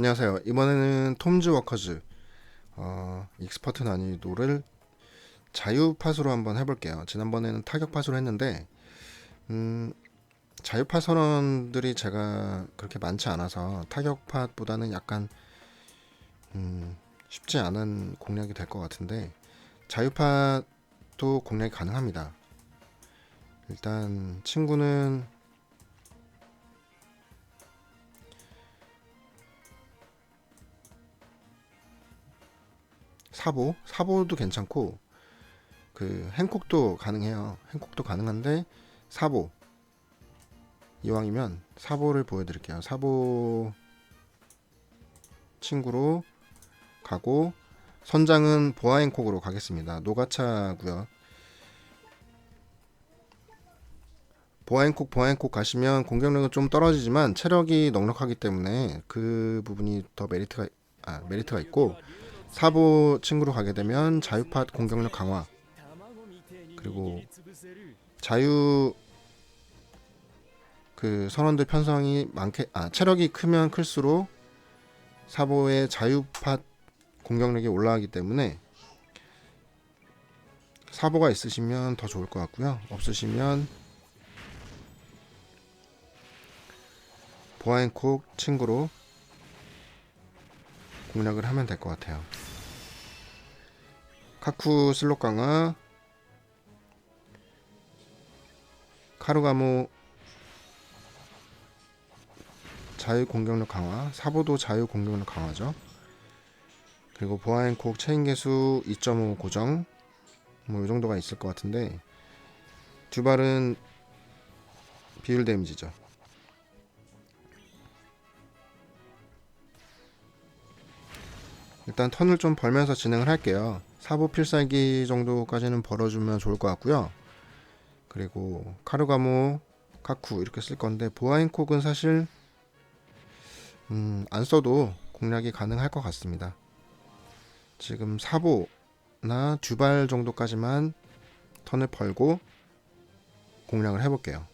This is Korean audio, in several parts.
안녕하세요. 이번에는 톰즈 워커즈 어, 익스퍼트 난이도를 자유팟으로 한번 해볼게요. 지난번에는 타격팟으로 했는데 음, 자유팟 선원들이 제가 그렇게 많지 않아서 타격팟보다는 약간 음, 쉽지 않은 공략이 될 것 같은데 자유팟도 공략이 가능합니다. 일단 친구는 사보 사보도 괜찮고 그 행콕도 가능해요. 행콕도 가능한데 사보. 이왕이면 사보를 보여드릴게요. 사보 친구로 가고 선장은 보아행콕으로 가겠습니다. 노가차고요 보아행콕 보아행콕 가시면 공격력은 좀 떨어지지만 체력이 넉넉하기 때문에 그 부분이 더 메리트가 아, 메리트가 있고 사보 친구로 가게 되면 자유팟 공격력 강화 그리고 자유 그 선원들 편성이 많게 아 체력이 크면 클수록 사보의 자유팟 공격력이 올라가기 때문에 사보가 있으시면 더 좋을 것 같고요 없으시면 보아앤콕 친구로 공략을 하면 될 것 같아요. 카쿠 슬롯 강화 카루가무 자유 공격력 강화 사보도 자유 공격력 강화죠. 그리고 보아앤콕 체인 개수 2.5 고정 뭐이 정도가 있을 것 같은데 듀발은 비율 데미지죠. 일단 턴을 좀 벌면서 진행을 할게요. 사보 필살기 정도까지는 벌어주면 좋을 것 같고요. 그리고 카르가모, 카쿠 이렇게 쓸 건데 보아인콕은 사실 음, 안 써도 공략이 가능할 것 같습니다. 지금 사보나 듀발 정도까지만 턴을 벌고 공략을 해볼게요.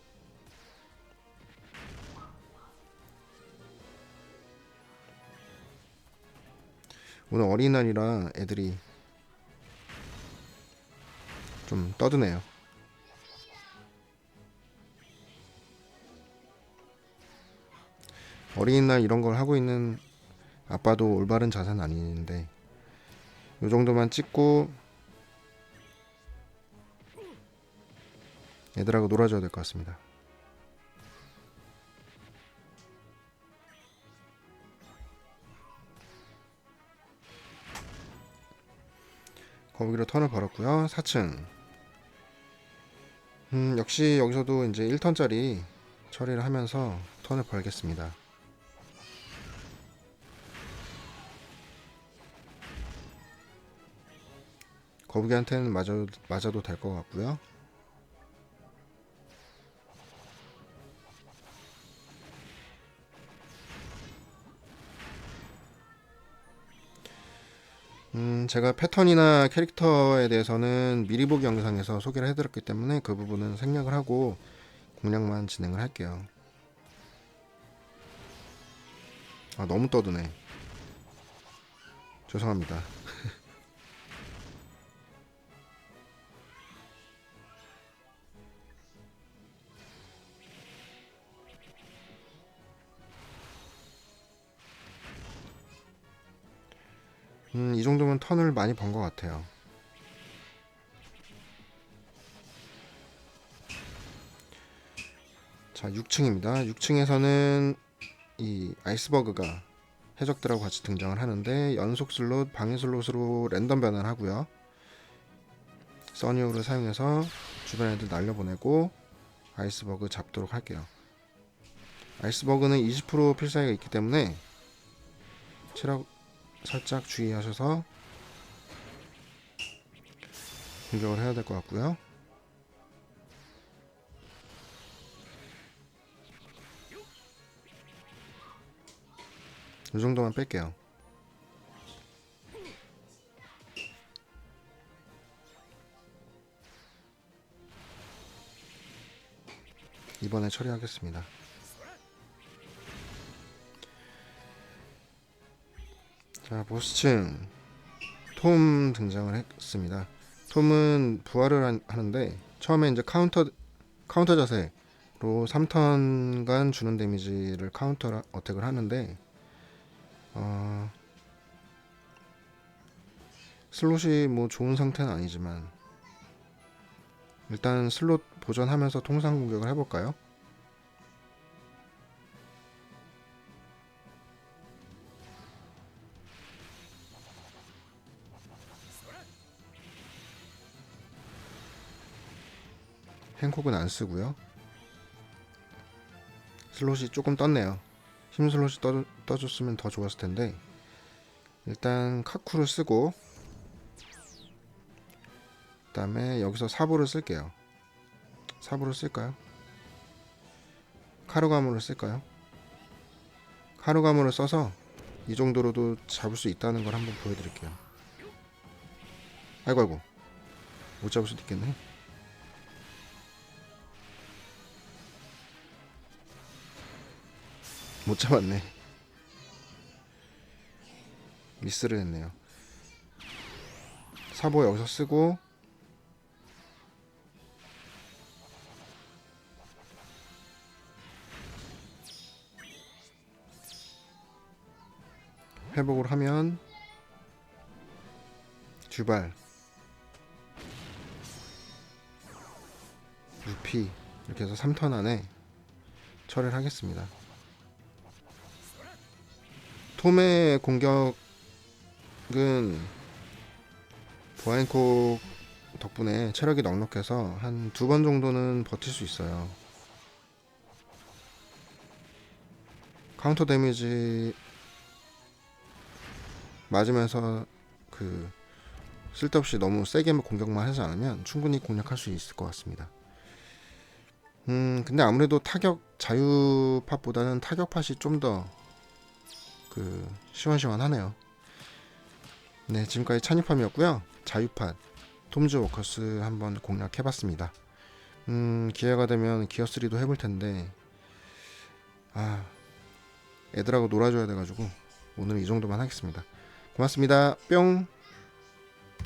오늘 어린이날이라 애들이 좀 떠드네요. 어린이날 이런 걸 하고 있는 아빠도 올바른 자세는 아닌데 이 정도만 찍고 애들하고 놀아줘야 될 것 같습니다. 거기로 턴을 벌었고요. 4층. 음, 역시 여기서도 이제 1턴짜리 처리를 하면서 턴을 벌겠습니다. 거북이한테는 맞아, 맞아도 될 것 같고요. 음, 제가 패턴이나 캐릭터에 대해서는 미리 보기 영상에서 소개를 해드렸기 때문에 그 부분은 생략을 하고 공략만 진행을 할게요. 아, 너무 떠드네. 죄송합니다. 음, 이 정도면 턴을 많이 번 것 같아요. 자, 6층입니다. 6층에서는 이 아이스버그가 해적들하고 같이 등장을 하는데 연속 슬롯, 방해 슬롯으로 랜덤 변환을 하고요. 써니오를 사용해서 주변 애들 날려보내고 아이스버그 잡도록 할게요. 아이스버그는 20% 필살기가 있기 때문에 체력 살짝 주의하셔서 공격을 해야 될 것 같고요. 이 정도만 뺄게요. 이번에 처리하겠습니다. 자 보스층 톰 등장을 했습니다. 톰은 부활을 한- 하는데 처음에 이제 카운터 카운터 자세로 3턴간 주는 데미지를 카운터 어택을 하는데 어, 슬롯이 뭐 좋은 상태는 아니지만 일단 슬롯 보존하면서 통상 공격을 해볼까요? 행콕은 안 쓰고요. 슬롯이 조금 떴네요. 힘 슬롯이 떠, 떠줬으면 더 좋았을 텐데 일단 카쿠를 쓰고 그다음에 여기서 사보를 쓸게요. 사보를 쓸까요? 카르가무를 쓸까요? 카르가무를 써서 이 정도로도 잡을 수 있다는 걸 한번 보여드릴게요. 아이고 아이고 못 잡을 수도 있겠네. 못 잡았네. 미스를 했네요. 사보 여기서 쓰고 회복을 하면 주발 루피 이렇게 해서 3턴 안에 처리를 하겠습니다. 톰의 공격은 보아인콕 덕분에 체력이 넉넉해서 한 두 번 정도는 버틸 수 있어요. 카운터 데미지 맞으면서 그 쓸데없이 너무 세게 공격만 하지 않으면 충분히 공략할 수 있을 것 같습니다. 음 근데 아무래도 타격 자유팟보다는 타격팟이 좀더 그 시원시원하네요. 네 지금까지 찬이팜이었고요. 자유팟 톰즈 워커스 한번 공략해봤습니다. 음 기회가 되면 기어 3도 해볼 텐데 아 애들하고 놀아줘야 돼가지고 오늘 이 정도만 하겠습니다. 고맙습니다. 뿅.